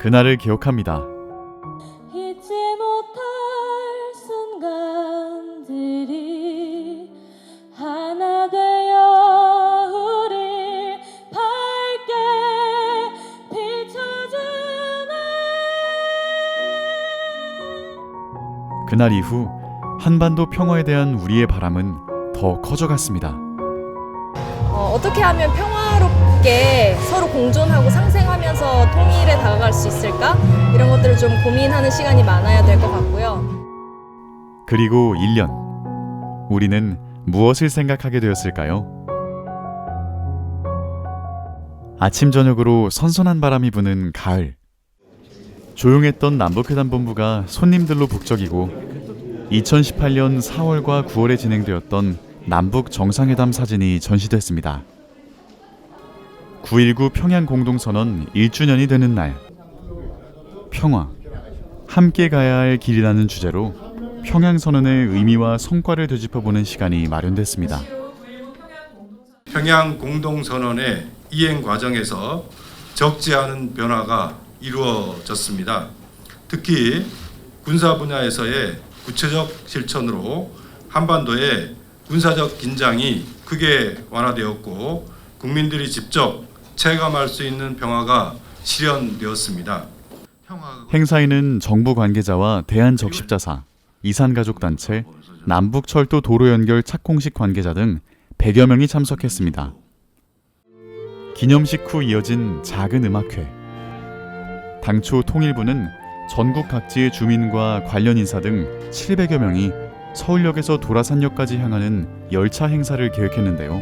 그날을 기억합니다. 잊지 못할 순간들이 하나 되어 우리 밝게 비춰주네 그날 이후 한반도 평화에 대한 우리의 바람은 더 커져갔습니다. 어, 어떻게 하면 평화롭게 서로 공존하고 상생하면서 통일에 다가갈 수 있을까? 이런 것들을 좀 고민하는 시간이 많아야 될 것 같고요. 그리고 1년. 우리는 무엇을 생각하게 되었을까요? 아침 저녁으로 선선한 바람이 부는 가을. 조용했던 남북회담 본부가 손님들로 북적이고 2018년 4월과 9월에 진행되었던 남북 정상회담 사진이 전시됐습니다. 9.19 평양 공동선언 1주년이 되는 날. 평화. 함께 가야 할 길이라는 주제로 평양선언의 의미와 성과를 되짚어보는 시간이 마련됐습니다. 평양 공동선언의 이행 과정에서 적지 않은 변화가 이루어졌습니다. 특히 군사 분야에서의 구체적 실천으로 한반도의 군사적 긴장이 크게 완화되었고 국민들이 직접 체감할 수 있는 평화가 실현되었습니다. 행사에는 정부 관계자와 대한적십자사, 이산가족단체, 남북철도 도로연결 착공식 관계자 등 100여 명이 참석했습니다. 기념식 후 이어진 작은 음악회. 당초 통일부는 전국 각지의 주민과 관련 인사 등 700여 명이 서울역에서 도라산역까지 향하는 열차 행사를 계획했는데요.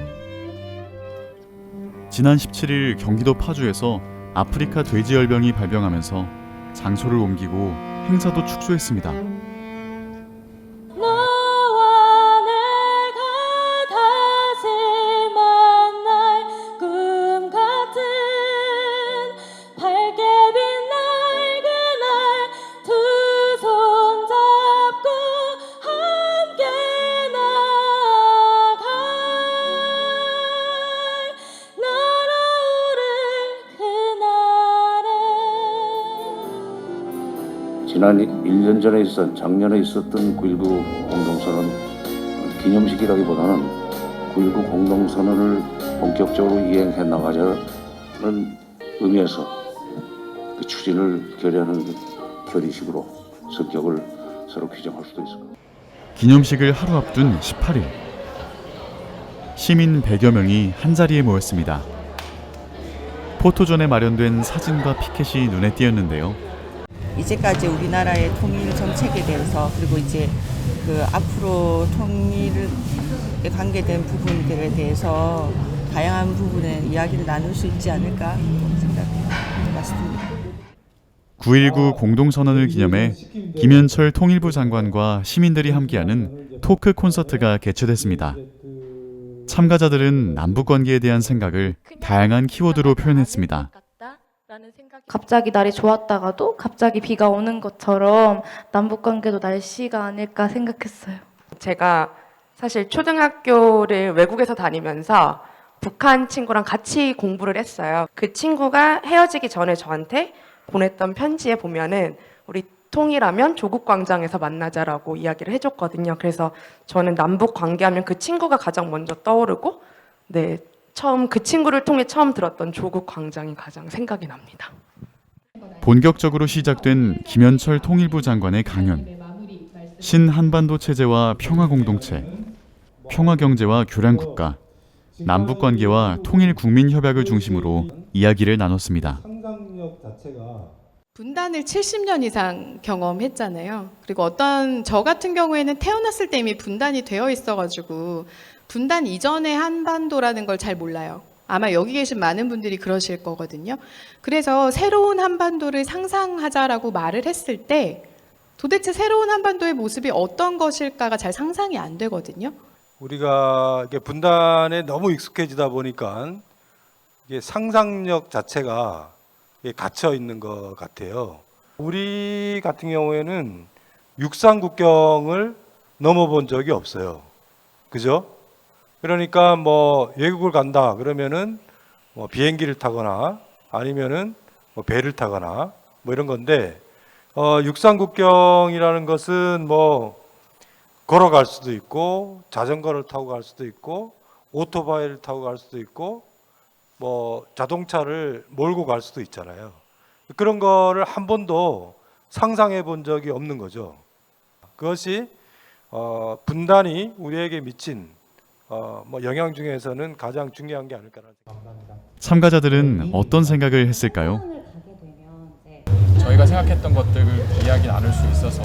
지난 17일 경기도 파주에서 아프리카 돼지열병이 발병하면서 장소를 옮기고 행사도 축소했습니다. 지난 1년 전에 있었던 작년에 있었던 9.19 공동선언 기념식이라기보다는 9.19 공동선언을 본격적으로 이행해 나가자는 의미에서 그 추진을 결의하는 그 결의식으로 성격을 서로 규정할 수도 있을 겁니다. 기념식을 하루 앞둔 18일 시민 100여 명이 한자리에 모였습니다. 포토존에 마련된 사진과 피켓이 눈에 띄었는데요. 이제까지 우리나라의 통일 정책에 대해서 그리고 이제 그 앞으로 통일에 관계된 부분들에 대해서 다양한 부분에 이야기를 나눌 수 있지 않을까 생각해 봤습니다. 9.19 공동선언을 기념해 김현철 통일부 장관과 시민들이 함께하는 토크 콘서트가 개최됐습니다. 참가자들은 남북 관계에 대한 생각을 다양한 키워드로 표현했습니다. 갑자기 날이 좋았다가도 갑자기 비가 오는 것처럼 남북 관계도 날씨가 아닐까 생각했어요. 제가 사실 초등학교를 외국에서 다니면서 북한 친구랑 같이 공부를 했어요. 그 친구가 헤어지기 전에 저한테 보냈던 편지에 보면은 우리 통일하면 조국 광장에서 만나자라고 이야기를 해줬거든요. 그래서 저는 남북 관계하면 그 친구가 가장 먼저 떠오르고, 네 처음 그 친구를 통해 처음 들었던 조국 광장이 가장 생각이 납니다. 본격적으로 시작된 김현철 통일부 장관의 강연. 신한반도 체제와 평화 공동체, 평화 경제와 교량 국가, 남북 관계와 통일 국민 협약을 중심으로 이야기를 나눴습니다. 분단을 70년 이상 경험했잖아요. 그리고 어떤 저 같은 경우에는 태어났을 때 이미 분단이 되어 있어가지고 분단 이전의 한반도라는 걸 잘 몰라요. 아마 여기 계신 많은 분들이 그러실 거거든요. 그래서 새로운 한반도를 상상하자라고 말을 했을 때 도대체 새로운 한반도의 모습이 어떤 것일까가 잘 상상이 안 되거든요. 우리가 이게 분단에 너무 익숙해지다 보니까 이게 상상력 자체가 갇혀 있는 것 같아요. 우리 같은 경우에는 육상 국경을 넘어본 적이 없어요. 그죠? 그러니까 뭐 외국을 간다 그러면은 뭐 비행기를 타거나 아니면은 뭐 배를 타거나 뭐뭐 이런 건데 어, 육상 국경이라는 것은 뭐 걸어갈 수도 있고 자전거를 타고 갈 수도 있고 오토바이를 타고 갈 수도 있고 뭐 자동차를 몰고 갈 수도 있잖아요. 그런 거를 한 번도 상상해 본 적이 없는 거죠. 그것이 어, 분단이 우리에게 미친 어, 뭐 영향 중에서는 가장 중요한 게 아닐까라는 생각합니다. 참가자들은 어떤 생각을 했을까요? 저희가 생각했던 것들을 이야기 나눌 수 있어서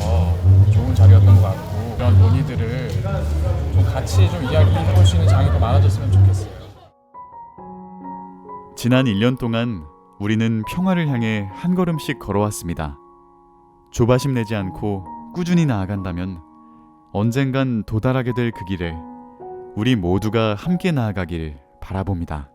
좋은 자리였던 것 같고 그런 논의들을 좀 같이 좀 이야기해 볼 수 있는 장이 더 많아졌으면 좋겠어요. 지난 1년 동안 우리는 평화를 향해 한 걸음씩 걸어왔습니다. 조바심 내지 않고 꾸준히 나아간다면 언젠간 도달하게 될 그 길에 우리 모두가 함께 나아가길 바라봅니다.